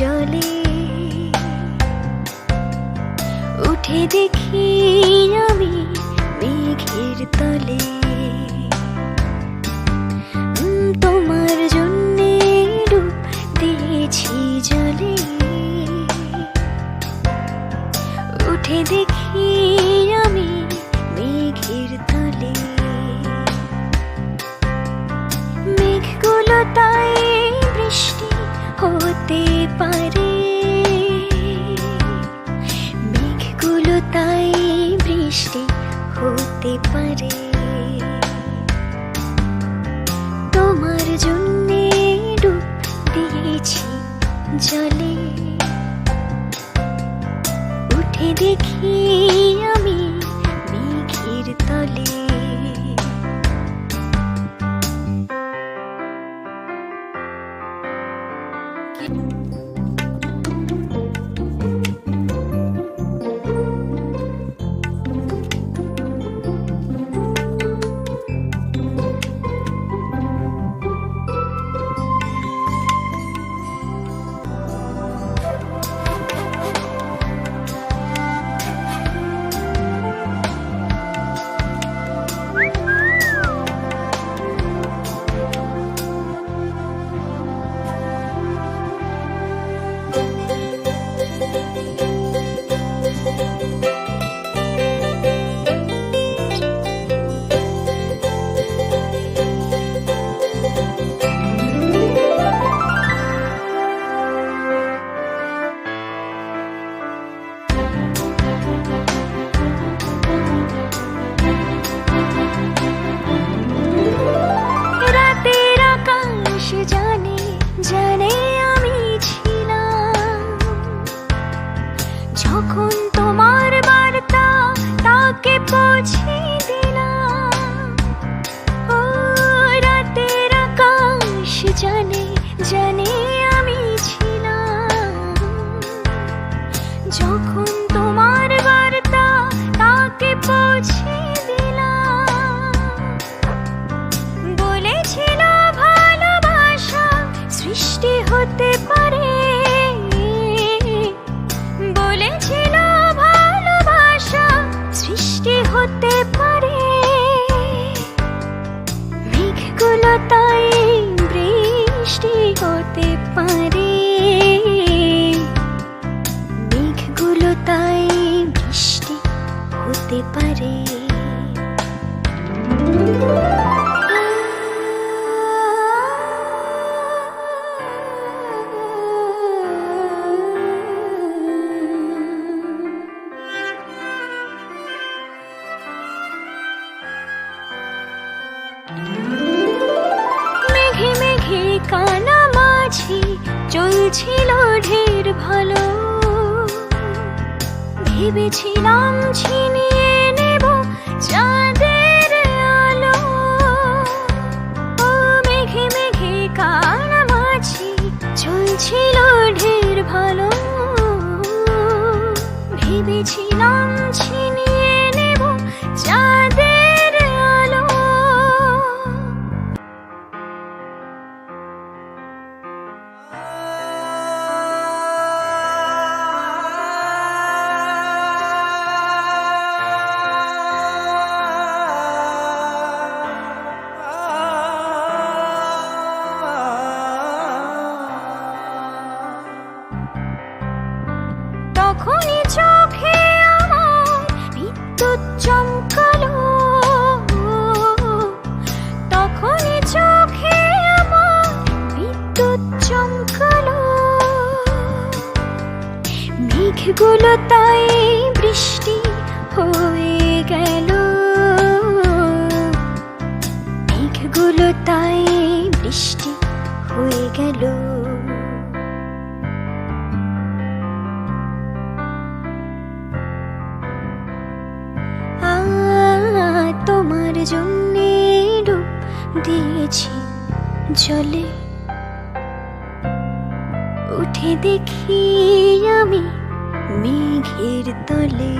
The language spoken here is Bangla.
জলে উঠে দেখি আমি মেঘের তলে। তোমার হতে পারে। মেঘগুলো তাই বৃষ্টি হতে পারে। তোমার জন্যে ডুব দিয়েছি জলে। উঠে দেখি keep হতে পারে। মেঘগুলো তাই বৃষ্টি হতে পারে। মেঘগুলো তাই বৃষ্টি হতে পারে। চলছিল ঢের ভালো। ভেবেছিলাম ছিনিয়ে নেব চাঁদের আলো। ও মেঘে মেঘে কানা মাঝি চলছিল ঢের ভালো। ভেবেছিলাম ছিনিয়ে মেঘগুলো তাই বৃষ্টি হয়ে গেল। মেঘগুলো তাই বৃষ্টি হয়ে গেল। তোমার জন্যে ডুব দিয়েছি জলে। উঠে দেখি আমি মেঘের তলে।